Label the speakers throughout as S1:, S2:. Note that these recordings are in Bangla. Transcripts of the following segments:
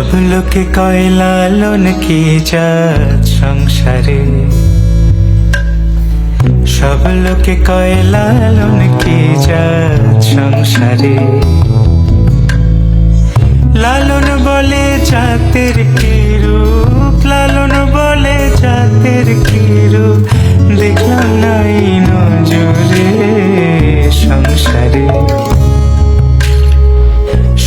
S1: সব লোকে কয় লালন কি জাত সংসারে সব লোকে কয় লালন কি জাত সংসারে লালন বলে জাতের কি লালন বলে জাতের কি দেখলাম নাই নজরে সংসারে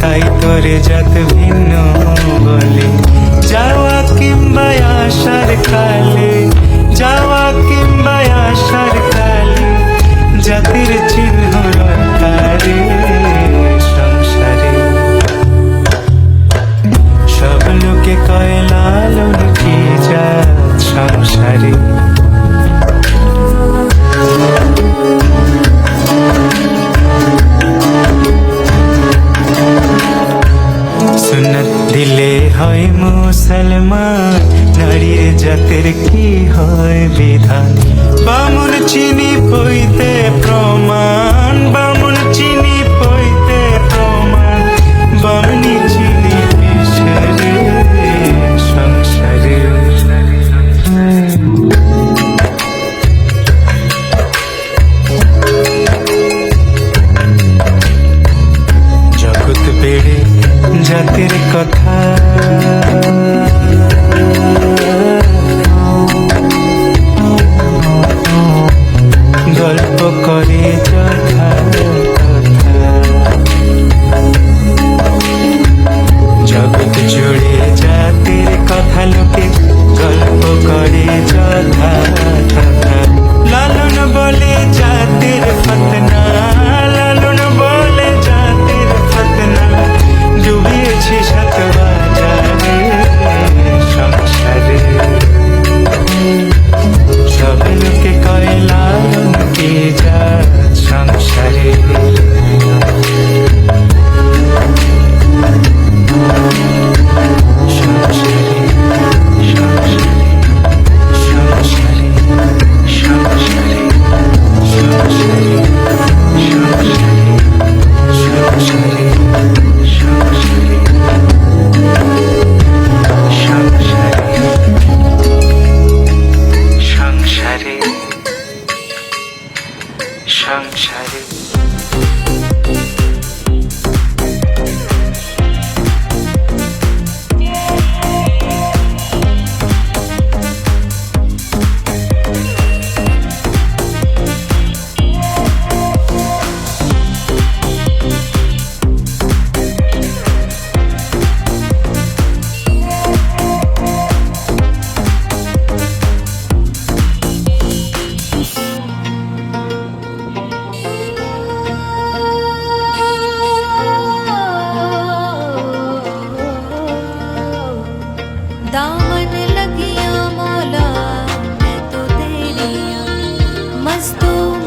S1: তাই তোরে জাত ভিন্ন বলে। যাওয়া কিংবা আসার কালে সুন্নত দিলে হয় মুসলমান নারীর জাতের কি হয় বিধান? বামুন চিনি পইতে প্রমাণ জাতির কথা। গল্প করে যথা জগৎ জুড়ে জাতির কথা লোকে গল্প করে যথা
S2: दामन लगिया मौला मैं तो तेरी मस्तूम